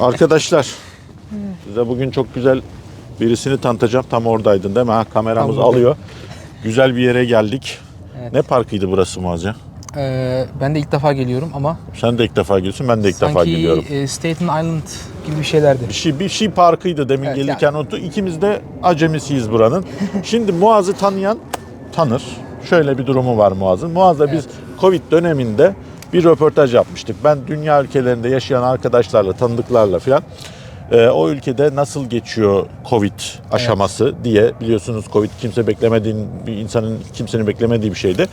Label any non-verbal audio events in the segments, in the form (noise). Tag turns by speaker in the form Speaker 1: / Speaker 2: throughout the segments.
Speaker 1: Arkadaşlar size bugün çok güzel birisini tanıtacağım. Tam oradaydın değil mi? Ha, kameramız
Speaker 2: Tam
Speaker 1: alıyor. Güzel bir yere geldik.
Speaker 2: Evet.
Speaker 1: Ne parkıydı burası Muaz ya?
Speaker 2: Ee, ben de ilk defa geliyorum ama
Speaker 1: Sen de ilk defa geliyorsun, ben de ilk defa
Speaker 2: sanki
Speaker 1: geliyorum.
Speaker 2: e, Staten Island gibi bir şeylerdi.
Speaker 1: Bir şey, bir şey parkıydı demin
Speaker 2: Evet,
Speaker 1: gelirken unuttu. İkimiz de acemisiyiz buranın. (laughs) Şimdi Muaz'ı tanıyan tanır. Şöyle bir durumu var Muaz'ın. Muaz'la biz Covid döneminde bir röportaj yapmıştık. Ben dünya ülkelerinde yaşayan arkadaşlarla, tanıdıklarla filan e, o ülkede nasıl geçiyor Covid aşaması diye biliyorsunuz Covid kimse beklemediğin bir insanın kimsenin beklemediği bir şeydi.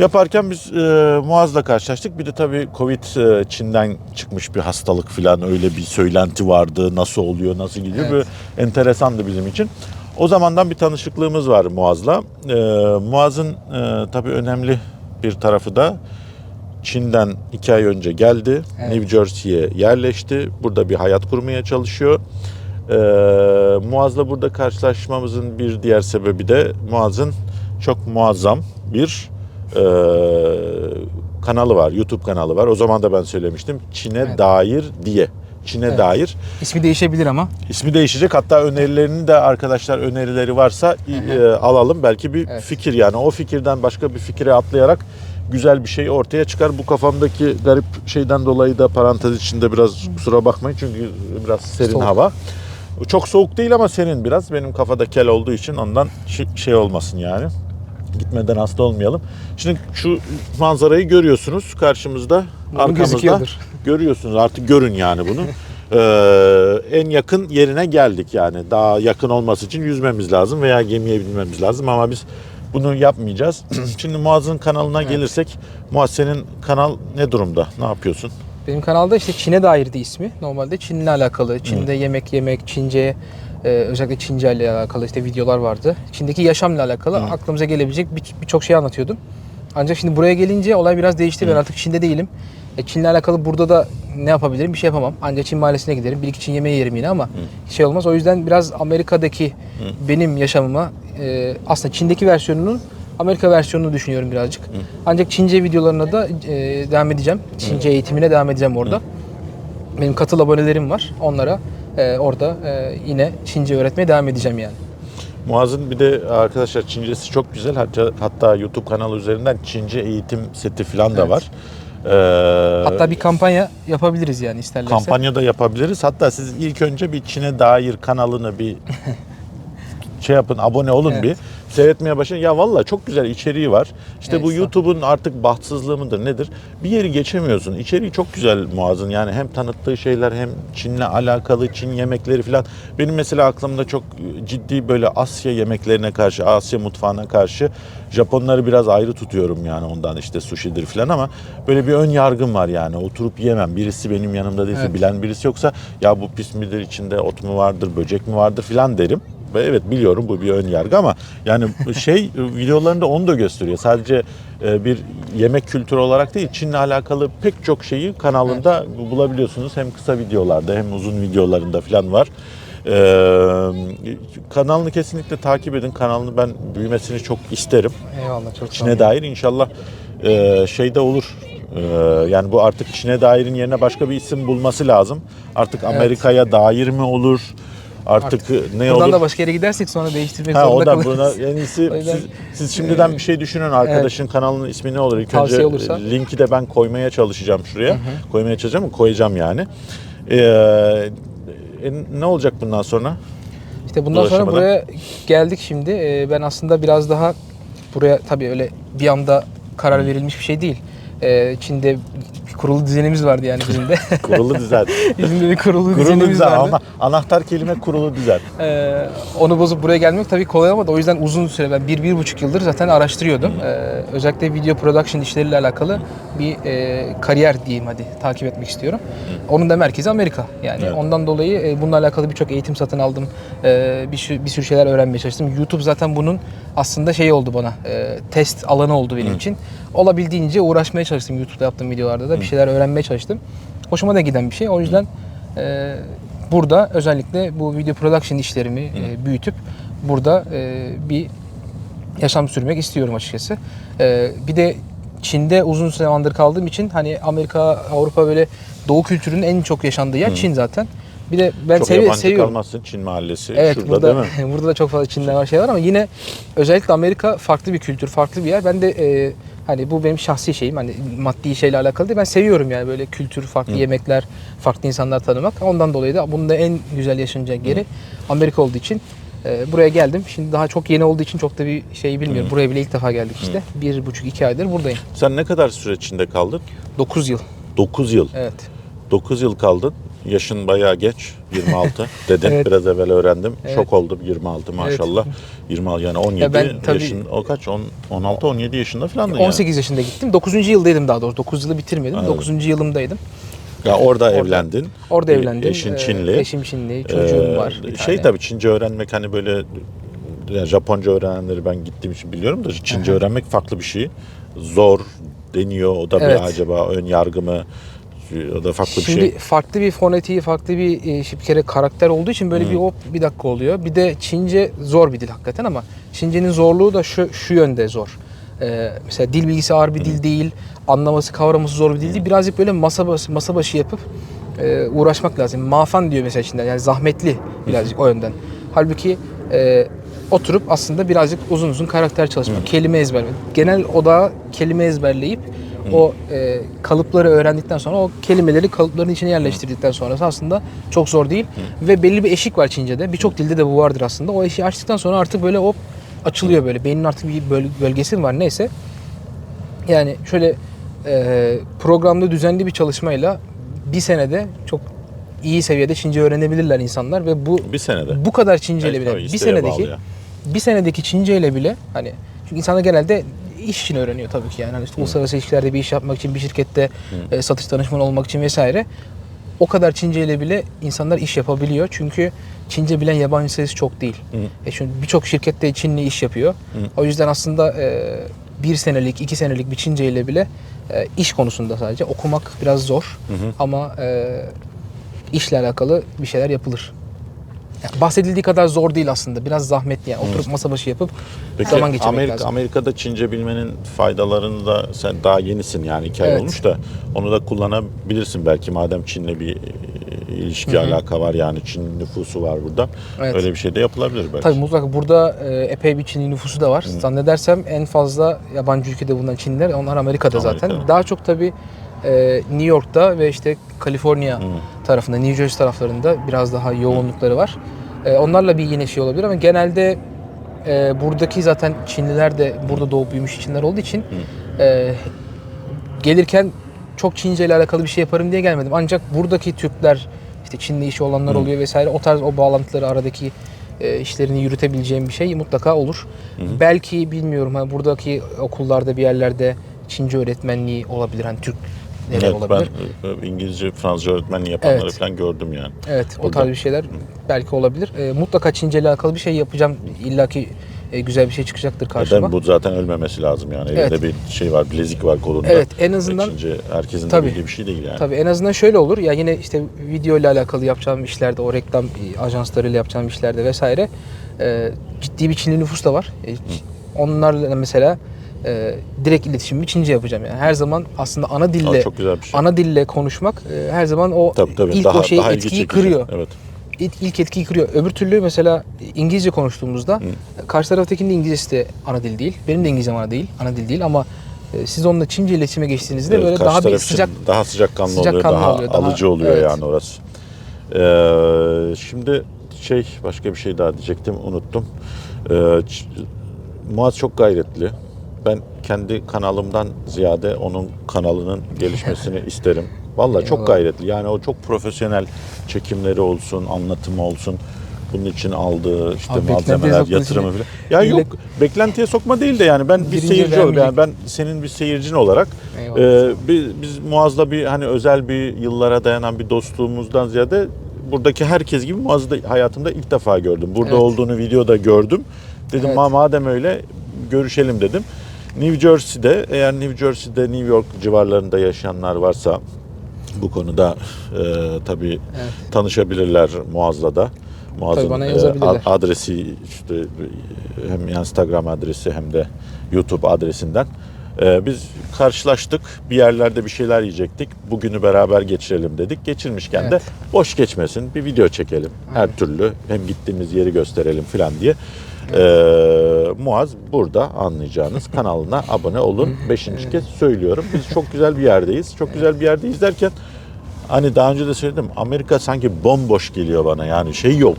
Speaker 1: Yaparken biz e, Muaz'la karşılaştık. Bir de tabii Covid e, Çin'den çıkmış bir hastalık falan öyle bir söylenti vardı. Nasıl oluyor, nasıl gidiyor?
Speaker 2: Evet.
Speaker 1: Enteresandı bizim için. O zamandan bir tanışıklığımız var Muaz'la. E, Muaz'ın e, tabii önemli bir tarafı da Çin'den iki ay önce geldi.
Speaker 2: Evet.
Speaker 1: New Jersey'ye yerleşti. Burada bir hayat kurmaya çalışıyor. Ee, Muaz'la burada karşılaşmamızın bir diğer sebebi de Muaz'ın çok muazzam bir e, kanalı var. YouTube kanalı var. O zaman da ben söylemiştim. Çin'e
Speaker 2: Evet.
Speaker 1: dair diye. Çin'e
Speaker 2: Evet.
Speaker 1: dair.
Speaker 2: İsmi değişebilir ama.
Speaker 1: İsmi değişecek. Hatta önerilerini de arkadaşlar önerileri varsa e, alalım. Belki bir
Speaker 2: Evet.
Speaker 1: fikir yani. O fikirden başka bir fikire atlayarak güzel bir şey ortaya çıkar. Bu kafamdaki garip şeyden dolayı da parantez içinde biraz kusura bakmayın. Çünkü biraz serin
Speaker 2: Soğuk.
Speaker 1: hava. Çok soğuk değil ama serin biraz. Benim kafada kel olduğu için ondan şey olmasın yani. Gitmeden hasta olmayalım. Şimdi şu manzarayı görüyorsunuz karşımızda, arkamızda. (laughs) Görüyorsunuz artık görün yani bunu. (laughs) Ee, en yakın yerine geldik yani. Daha yakın olması için yüzmemiz lazım veya gemiye binmemiz lazım ama biz bunu yapmayacağız. (clears throat) Şimdi Muaz'ın kanalına gelirsek, Muaz senin kanal ne durumda? Ne yapıyorsun?
Speaker 2: Benim kanalda işte Çin'e dairdi ismi. Normalde Çin'le alakalı. Çin'de yemek yemek, Çince e, özellikle Çince ile alakalı işte videolar vardı. Çin'deki yaşamla alakalı aklımıza gelebilecek bir- birçok şey anlatıyordum. Ancak şimdi buraya gelince olay biraz değişti. Ben artık Çin'de değilim. E, Çin'le alakalı burada da ne yapabilirim? Bir şey yapamam. Ancak Çin mahallesine giderim. Bir iki Çin yemeği yerim yine ama şey olmaz. O yüzden biraz Amerika'daki benim yaşamıma e, aslında Çin'deki versiyonunun Amerika versiyonunu düşünüyorum birazcık. Ancak Çince videolarına da e, devam edeceğim. Çince eğitimine devam edeceğim orada. Benim katıl abonelerim var. Onlara e, orada e, yine Çince öğretmeye devam edeceğim yani.
Speaker 1: Muaz'ın bir de arkadaşlar Çincesi çok güzel. Hatta, hatta YouTube kanalı üzerinden Çince eğitim seti falan da
Speaker 2: Evet.
Speaker 1: var. Ee,
Speaker 2: Hatta bir kampanya yapabiliriz yani isterlerse.
Speaker 1: kampanya da yapabiliriz. Hatta siz ilk önce bir Çin'e dair kanalını bir (laughs) şey yapın, abone olun
Speaker 2: Evet.
Speaker 1: bir. Seyretmeye başlayın. Ya valla çok güzel içeriği var. İşte
Speaker 2: Evet,
Speaker 1: bu. YouTube'un artık bahtsızlığı mıdır nedir? Bir yeri geçemiyorsun. İçeriği çok güzel Muaz'ın. Yani hem tanıttığı şeyler hem Çin'le alakalı Çin yemekleri falan. Benim mesela aklımda çok ciddi böyle Asya yemeklerine karşı, Asya mutfağına karşı Japonları biraz ayrı tutuyorum yani ondan işte sushi'dir falan ama böyle bir ön yargım var yani. Oturup yemem. Birisi benim yanımda değilse,
Speaker 2: Evet.
Speaker 1: bilen birisi yoksa ya bu pis midir, içinde ot mu vardır, böcek mi vardır falan derim. Ve evet biliyorum bu bir ön yargı ama yani şey (laughs) videolarında onu da gösteriyor. Sadece e, bir yemek kültürü olarak değil Çin'le alakalı pek çok şeyi kanalında bulabiliyorsunuz. Hem kısa videolarda hem uzun videolarında falan var. Ee, kanalını kesinlikle takip edin. Kanalını ben büyümesini çok isterim.
Speaker 2: Eyvallah çok
Speaker 1: Çin'e dair inşallah e, şey de olur. E, yani bu artık Çin'e dairin yerine başka bir isim bulması lazım. Artık Amerika'ya dair mi olur? Artık, ne
Speaker 2: Buradan
Speaker 1: olur?
Speaker 2: da başka yere gidersek sonra değiştirmek
Speaker 1: Ha, o
Speaker 2: zorunda
Speaker 1: da
Speaker 2: kalırız.
Speaker 1: buna en iyisi (laughs)
Speaker 2: O yüzden-
Speaker 1: siz, siz şimdiden bir şey düşünün arkadaşın kanalının ismi ne olur? İlk
Speaker 2: Tavsiye
Speaker 1: önce
Speaker 2: olursa.
Speaker 1: linki de ben koymaya çalışacağım şuraya. Koymaya çalışacağım mı? Koyacağım yani. Ee, e, ne olacak bundan sonra?
Speaker 2: İşte bundan sonra buraya geldik şimdi. Ee, ben aslında biraz daha buraya tabii öyle bir anda karar verilmiş bir şey değil. Ee, Çin'de kurulu düzenimiz vardı yani bizim de. (laughs)
Speaker 1: Kurulu düzen. (laughs)
Speaker 2: bizim de bir kurulu,
Speaker 1: kurulu
Speaker 2: düzenimiz
Speaker 1: düzen
Speaker 2: vardı.
Speaker 1: ama anahtar kelime kurulu düzen.
Speaker 2: Ee, onu bozup buraya gelmek tabii kolay olmadı. O yüzden uzun süre ben bir, bir buçuk yıldır zaten araştırıyordum. Ee, özellikle video production işleriyle alakalı bir e, kariyer diyeyim hadi takip etmek istiyorum. Onun da merkezi Amerika. Yani
Speaker 1: Evet.
Speaker 2: ondan dolayı e, bununla alakalı birçok eğitim satın aldım. Ee, bir, sürü, bir sürü şeyler öğrenmeye çalıştım. YouTube zaten bunun aslında şey oldu bana. e, test alanı oldu benim için. Olabildiğince uğraşmaya çalıştım YouTube'da yaptığım videolarda da. Bir şeyler öğrenmeye çalıştım. Hoşuma da giden bir şey. O yüzden e, burada özellikle bu video production işlerimi e, büyütüp burada e, bir yaşam sürmek istiyorum açıkçası. E, bir de Çin'de uzun zamandır kaldığım için hani Amerika, Avrupa böyle Doğu kültürünün en çok yaşandığı yer Çin zaten. Bir de ben
Speaker 1: Çok
Speaker 2: sevi-
Speaker 1: yabancı
Speaker 2: seviyorum.
Speaker 1: kalmazsın Çin mahallesi
Speaker 2: Evet
Speaker 1: şurada
Speaker 2: burada
Speaker 1: değil mi? (laughs)
Speaker 2: burada da çok fazla Çin'de var şey var ama yine özellikle Amerika farklı bir kültür, farklı bir yer. Ben de e, hani bu benim şahsi şeyim hani maddi şeyle alakalı değil. Ben seviyorum yani böyle kültür, farklı yemekler, farklı insanlar tanımak. Ondan dolayı da bunun da en güzel yaşanacak yeri Amerika olduğu için e, buraya geldim. Şimdi daha çok yeni olduğu için çok da bir şey bilmiyorum. Buraya bile ilk defa geldik işte. Bir buçuk iki aydır buradayım.
Speaker 1: Sen ne kadar süre Çin'de kaldın?
Speaker 2: 9 yıl.
Speaker 1: 9 yıl.
Speaker 2: Evet.
Speaker 1: 9 yıl kaldın. Yaşın bayağı geç. 26 (laughs) dedin.
Speaker 2: Evet.
Speaker 1: Biraz evvel öğrendim.
Speaker 2: Evet.
Speaker 1: Şok oldum 26 maşallah. 26 yani 17
Speaker 2: Ya ben tabii-
Speaker 1: yaşın o kaç? 10, 16 17 yaşında falandın
Speaker 2: 18 yaşında gittim. 9. yıldaydım daha doğrusu. 9 yılı bitirmedim.
Speaker 1: Anladım.
Speaker 2: 9. yılımdaydım.
Speaker 1: yani. Ya orada, evlendin.
Speaker 2: Orada
Speaker 1: E-
Speaker 2: evlendim.
Speaker 1: Eşin
Speaker 2: Ee,
Speaker 1: Çinli.
Speaker 2: Eşim Çinli. Çocuğum
Speaker 1: Ee,
Speaker 2: var. bir
Speaker 1: Şey
Speaker 2: tane.
Speaker 1: tabii Çince öğrenmek hani böyle yani Japonca öğrenenleri ben gittiğim için biliyorum da Çince öğrenmek farklı bir şey. Zor deniyor. O da
Speaker 2: Evet.
Speaker 1: bir acaba ön yargı mı? O da farklı
Speaker 2: Şimdi
Speaker 1: bir şey.
Speaker 2: farklı bir fonetiği, farklı bir e, bir kere karakter olduğu için böyle bir hop bir dakika oluyor. Bir de Çince zor bir dil hakikaten ama Çincenin zorluğu da şu şu yönde zor. Ee, mesela dil bilgisi ağır bir dil değil, anlaması, kavraması zor bir dil değil. Birazcık böyle masa başı, masa başı yapıp e, uğraşmak lazım. Mafan diyor mesela içinden yani zahmetli birazcık o yönden. Halbuki e, oturup aslında birazcık uzun uzun karakter çalışmak, kelime ezberlemek. Genel odağı kelime ezberleyip o e, kalıpları öğrendikten sonra o kelimeleri kalıpların içine yerleştirdikten sonrası aslında çok zor değil. Ve belli bir eşik var Çince'de. Birçok dilde de bu vardır aslında. O eşiği açtıktan sonra artık böyle hop açılıyor böyle. Beynin artık bir böl- bölgesi mi var neyse. Yani şöyle e, programda düzenli bir çalışmayla bir senede çok iyi seviyede Çince öğrenebilirler insanlar ve bu
Speaker 1: Bir senede.
Speaker 2: bu kadar Çince ile
Speaker 1: Evet,
Speaker 2: bile bir senedeki
Speaker 1: ya.
Speaker 2: Bir senedeki Çince ile bile hani çünkü insanlar genelde iş için öğreniyor tabii ki yani. Hani işte uluslararası ilişkilerde bir iş yapmak için bir şirkette e, satış danışmanı olmak için vesaire. O kadar Çince ile bile insanlar iş yapabiliyor. Çünkü Çince bilen yabancı sayısı çok değil. E çünkü birçok şirkette Çinli iş yapıyor. O yüzden aslında e, bir senelik, iki senelik bir Çince ile bile e, iş konusunda sadece okumak biraz zor. Ama e, işle alakalı bir şeyler yapılır. Yani bahsedildiği kadar zor değil aslında. Biraz zahmetli yani. Oturup masa başı yapıp
Speaker 1: Peki
Speaker 2: zaman geçirmek
Speaker 1: Amerika,
Speaker 2: lazım.
Speaker 1: Amerika'da Çince bilmenin faydalarını da sen daha yenisin yani iki ay
Speaker 2: Evet.
Speaker 1: olmuş da onu da kullanabilirsin belki madem Çin'le bir e, ilişki alaka var yani Çin nüfusu var burada.
Speaker 2: Evet.
Speaker 1: Öyle bir şey de yapılabilir belki.
Speaker 2: Tabii mutlaka burada e, epey bir Çinli nüfusu da var. Zannedersem en fazla yabancı ülkede bulunan Çinliler onlar Amerika'da zaten.
Speaker 1: Amerika'da.
Speaker 2: Daha çok tabii e, New York'ta ve işte Kaliforniya tarafında, New Jersey taraflarında biraz daha yoğunlukları var. E, onlarla bir yine şey olabilir ama genelde e, buradaki zaten Çinliler de burada doğup büyümüş Çinliler olduğu için e, gelirken çok Çince ile alakalı bir şey yaparım diye gelmedim. Ancak buradaki Türkler, işte Çinli işi olanlar oluyor vesaire. O tarz o bağlantıları aradaki e, işlerini yürütebileceğim bir şey mutlaka olur. Belki bilmiyorum ha buradaki okullarda bir yerlerde Çince öğretmenliği olabilir. Hani Türk
Speaker 1: Evet,
Speaker 2: olabilir.
Speaker 1: ben e, İngilizce, Fransızca öğretmenliği yapanları
Speaker 2: Evet.
Speaker 1: falan gördüm yani.
Speaker 2: Evet, o
Speaker 1: Orada.
Speaker 2: tarz bir şeyler belki olabilir. E, mutlaka Çince ile alakalı bir şey yapacağım. İlla ki e, güzel bir şey çıkacaktır karşıma.
Speaker 1: Neden bu zaten ölmemesi lazım yani.
Speaker 2: Evet.
Speaker 1: Elinde bir şey var, bilezik var kolunda.
Speaker 2: Evet, en azından-
Speaker 1: Çince herkesin
Speaker 2: Tabii.
Speaker 1: bildiği bir şey değil yani.
Speaker 2: Tabii en azından şöyle olur. Ya yine işte video ile alakalı yapacağım işlerde, o reklam e, ajanslarıyla yapacağım işlerde vesaire e, ciddi bir Çinli nüfus da var. E, onlarla mesela e, direkt iletişimimi Çince yapacağım yani. Her zaman aslında ana dille
Speaker 1: Aa, çok güzel bir şey.
Speaker 2: ana dille konuşmak e, her zaman o
Speaker 1: Tabii tabii.
Speaker 2: ilk
Speaker 1: daha,
Speaker 2: o şeyi
Speaker 1: daha
Speaker 2: etkiyi
Speaker 1: çekici.
Speaker 2: kırıyor.
Speaker 1: Evet.
Speaker 2: İlk, ilk etkiyi kırıyor. Öbür türlü mesela İngilizce konuştuğumuzda karşı taraftakinin de İngilizcesi de ana dil değil. Benim de İngilizcem ana değil, ana dil değil ama e, siz onunla Çince iletişime geçtiğinizde
Speaker 1: Evet,
Speaker 2: böyle daha bir sıcak
Speaker 1: daha sıcakkanlı
Speaker 2: sıcakkanlı
Speaker 1: oluyor, daha,
Speaker 2: oluyor, daha-
Speaker 1: alıcı oluyor
Speaker 2: evet.
Speaker 1: yani orası. Ee, şimdi şey başka bir şey daha diyecektim unuttum. Ee, Muaz çok gayretli. Ben kendi kanalımdan ziyade onun kanalının gelişmesini (laughs) isterim. Vallahi çok gayretli. Yani o çok profesyonel çekimleri olsun, anlatımı olsun. Bunun için aldığı işte
Speaker 2: Abi
Speaker 1: malzemeler, yatırımı
Speaker 2: için-
Speaker 1: falan. Ya
Speaker 2: Millet-
Speaker 1: yok beklentiye sokma değil de yani ben bir
Speaker 2: Birinci
Speaker 1: seyirci olarak yani ben senin bir seyircin olarak
Speaker 2: Eyvallah.
Speaker 1: ee, biz, biz Muaz'la bir hani özel bir yıllara dayanan bir dostluğumuzdan ziyade buradaki herkes gibi Muaz'ı da hayatımda ilk defa gördüm. Burada
Speaker 2: Evet.
Speaker 1: olduğunu videoda gördüm. Dedim
Speaker 2: Evet.
Speaker 1: "Ma- madem öyle görüşelim dedim. New Jersey'de eğer New Jersey'de New York civarlarında yaşayanlar varsa bu konuda e, tabii tanışabilirler Muaz'la da. Muaz'ın e, adresi işte hem Instagram adresi hem de YouTube adresinden Ee, biz karşılaştık. Bir yerlerde bir şeyler yiyecektik. Bugünü beraber geçirelim dedik. Geçirmişken de
Speaker 2: Evet.
Speaker 1: boş geçmesin. Bir video çekelim. Her türlü hem gittiğimiz yeri gösterelim falan diye. Ee, Muaz burada anlayacağınız kanalına abone olun. Beşinci kez söylüyorum. Biz çok güzel bir yerdeyiz. Çok güzel bir yerdeyiz derken hani daha önce de söyledim. Amerika sanki bomboş geliyor bana. Yani şey yok.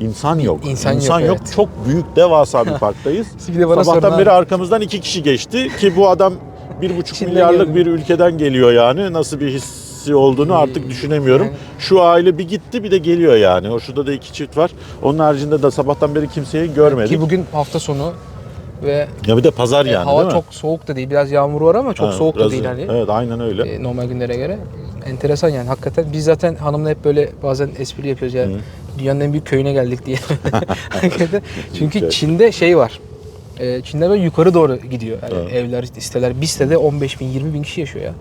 Speaker 1: İnsan yok.
Speaker 2: İnsan yok, evet.
Speaker 1: Çok büyük devasa bir (laughs) parktayız.
Speaker 2: Bir de bana
Speaker 1: Sabahtan
Speaker 2: sorun
Speaker 1: beri
Speaker 2: abi.
Speaker 1: arkamızdan iki kişi geçti ki bu adam bir buçuk milyarlık
Speaker 2: geldi.
Speaker 1: bir ülkeden geliyor yani. Nasıl bir hissi olduğunu artık düşünemiyorum.
Speaker 2: Yani-
Speaker 1: Şu aile bir gitti bir de geliyor yani. O şurada da iki çift var. Onun haricinde de sabahtan beri kimseyi görmedik.
Speaker 2: Ki bugün hafta sonu ve
Speaker 1: Ya bir de pazar
Speaker 2: e,
Speaker 1: yani
Speaker 2: hava
Speaker 1: değil mi?
Speaker 2: çok soğuk da değil. Biraz yağmur var ama çok
Speaker 1: Ha,
Speaker 2: soğuk da
Speaker 1: biraz-
Speaker 2: değil hani.
Speaker 1: Evet aynen öyle.
Speaker 2: e, normal günlere göre. Enteresan yani hakikaten. Biz zaten hanımla hep böyle bazen espri yapıyoruz ya. Dünyanın en büyük köyüne geldik diye. (laughs) Çünkü. Çin'de şey var. E, Çin'de böyle yukarı doğru gidiyor. Yani
Speaker 1: Evet.
Speaker 2: evler, siteler. Bir sitede 15 bin, 20 bin kişi yaşıyor ya.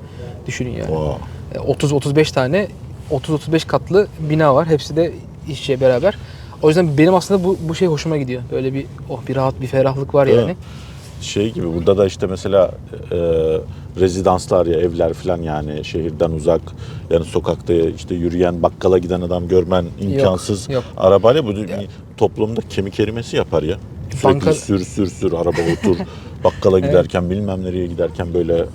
Speaker 2: Düşünün yani.
Speaker 1: Wow.
Speaker 2: E, 30-35 tane 30-35 katlı bina var. Hepsi de işçiye beraber. O yüzden benim aslında bu, bu şey hoşuma gidiyor. Böyle bir oh bir rahat bir ferahlık var yani.
Speaker 1: Şey gibi burada da işte mesela e, rezidanslar ya evler falan yani şehirden uzak yani sokakta işte yürüyen bakkala giden adam görmen imkansız.
Speaker 2: yok.
Speaker 1: Arabayla bu toplumda kemik erimesi yapar ya. Sürekli
Speaker 2: Banka-
Speaker 1: sür sür sür araba otur (laughs) bakkala giderken bilmem nereye giderken böyle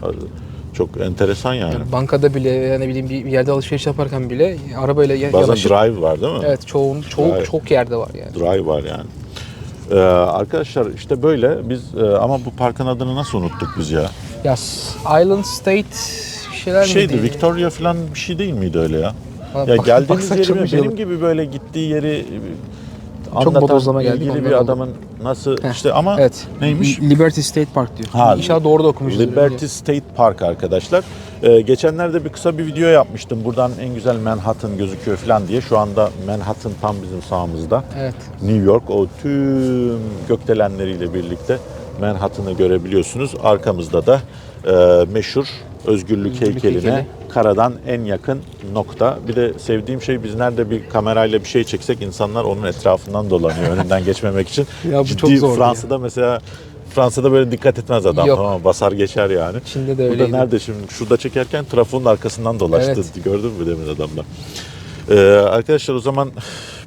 Speaker 1: çok enteresan yani.
Speaker 2: Yani bankada bile yani ne bileyim bir yerde alışveriş yaparken bile arabayla
Speaker 1: Bazen
Speaker 2: yanaşıp
Speaker 1: drive var değil mi?
Speaker 2: evet çoğun çoğu
Speaker 1: Drive.
Speaker 2: çok yerde var yani.
Speaker 1: Drive var yani. Ee, arkadaşlar işte böyle biz e, ama bu parkın adını nasıl unuttuk biz ya?
Speaker 2: Ya Island State şeyler
Speaker 1: Şeydi
Speaker 2: miydi?
Speaker 1: Victoria falan bir şey değil miydi öyle ya? Ya
Speaker 2: bak-
Speaker 1: geldiğimiz
Speaker 2: baksak
Speaker 1: yeri benim gibi böyle gittiği yeri
Speaker 2: Çok bodozlama geldik,
Speaker 1: ilgili bir adamın nasıl
Speaker 2: Heh,
Speaker 1: işte ama
Speaker 2: Evet.
Speaker 1: neymiş?
Speaker 2: Liberty State Park diyor.
Speaker 1: Ha,
Speaker 2: İnşallah doğru da okumuşuz.
Speaker 1: Liberty State Park arkadaşlar. Ee, geçenlerde bir kısa bir video yapmıştım. Buradan en güzel Manhattan gözüküyor falan diye. Şu anda Manhattan tam bizim sağımızda.
Speaker 2: Evet.
Speaker 1: New York o tüm gökdelenleriyle birlikte Manhattan'ı görebiliyorsunuz. Arkamızda da e, meşhur özgürlük,
Speaker 2: Özgürlük
Speaker 1: heykeline
Speaker 2: heykeli.
Speaker 1: karadan en yakın nokta. Bir de sevdiğim şey biz nerede bir kamerayla bir şey çeksek insanlar onun etrafından dolanıyor (laughs) önünden geçmemek için.
Speaker 2: Ya bu
Speaker 1: Ciddi
Speaker 2: çok zor
Speaker 1: Fransa'da mesela Fransa'da böyle dikkat etmez adam
Speaker 2: Yok.
Speaker 1: tamam mı? basar geçer yani.
Speaker 2: Çin'de de
Speaker 1: Burada
Speaker 2: öyleydi.
Speaker 1: nerede şimdi şurada çekerken trafonun arkasından dolaştı.
Speaker 2: Evet.
Speaker 1: Gördün mü demin adamlar. Ee, arkadaşlar o zaman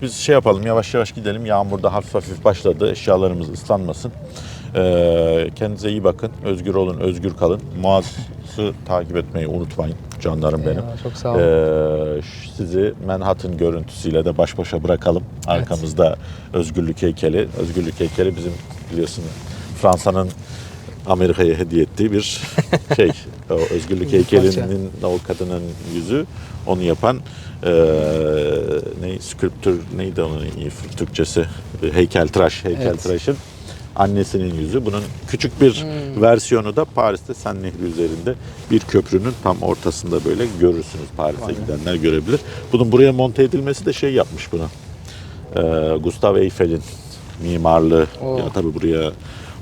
Speaker 1: biz şey yapalım yavaş yavaş gidelim. Yağmur da hafif hafif başladı. Eşyalarımız ıslanmasın. Ee, kendinize iyi bakın. Özgür olun, özgür kalın. Muaz'ı takip etmeyi unutmayın canlarım benim.
Speaker 2: Ya, çok sağ olun.
Speaker 1: Ee, sizi Manhattan görüntüsüyle de baş başa bırakalım. Arkamızda Özgürlük heykeli. Özgürlük heykeli bizim biliyorsun Fransa'nın Amerika'ya hediye ettiği bir (laughs) şey. O Özgürlük
Speaker 2: Bir
Speaker 1: heykelinin o kadının yüzü onu yapan e, ne sculptür neydi onun Türkçesi heykeltıraş heykeltıraşın annesinin yüzü. Bunun küçük bir
Speaker 2: Hmm.
Speaker 1: versiyonu da Paris'te Sen Nehri üzerinde bir köprünün tam ortasında böyle görürsünüz. Paris'e gidenler görebilir. Bunun buraya monte edilmesi de şey yapmış bunu. Ee, Gustav Eyfel'in mimarlığı.
Speaker 2: Oo.
Speaker 1: Ya tabii buraya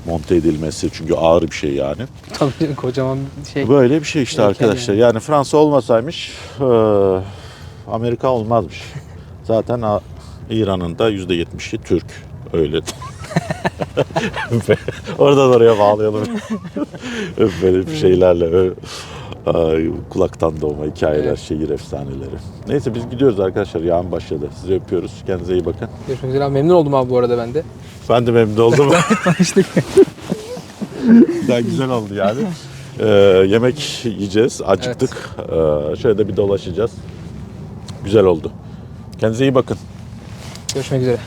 Speaker 1: monte edilmesi çünkü ağır bir şey yani.
Speaker 2: Tabii kocaman bir şey.
Speaker 1: Böyle bir şey işte arkadaşlar. Yani Fransa olmasaymış e, Amerika olmazmış. Zaten İran'ın da %70'i Türk. Öyle. (laughs) Oradan oraya bağlayalım. (laughs) Böyle bir şeylerle. Ay, kulaktan doğma hikayeler,
Speaker 2: Evet.
Speaker 1: şehir efsaneleri. Neyse biz gidiyoruz arkadaşlar. Yağın başladı. Sizi öpüyoruz. Kendinize iyi bakın.
Speaker 2: Görüşmek üzere. Memnun oldum abi bu arada ben de.
Speaker 1: Ben de memnun oldum. (laughs)
Speaker 2: İşte
Speaker 1: Güzel güzel oldu yani. Ee, yemek yiyeceğiz. Acıktık. Ee, şöyle de bir dolaşacağız. Güzel oldu. Kendinize iyi bakın.
Speaker 2: görüşmek üzere.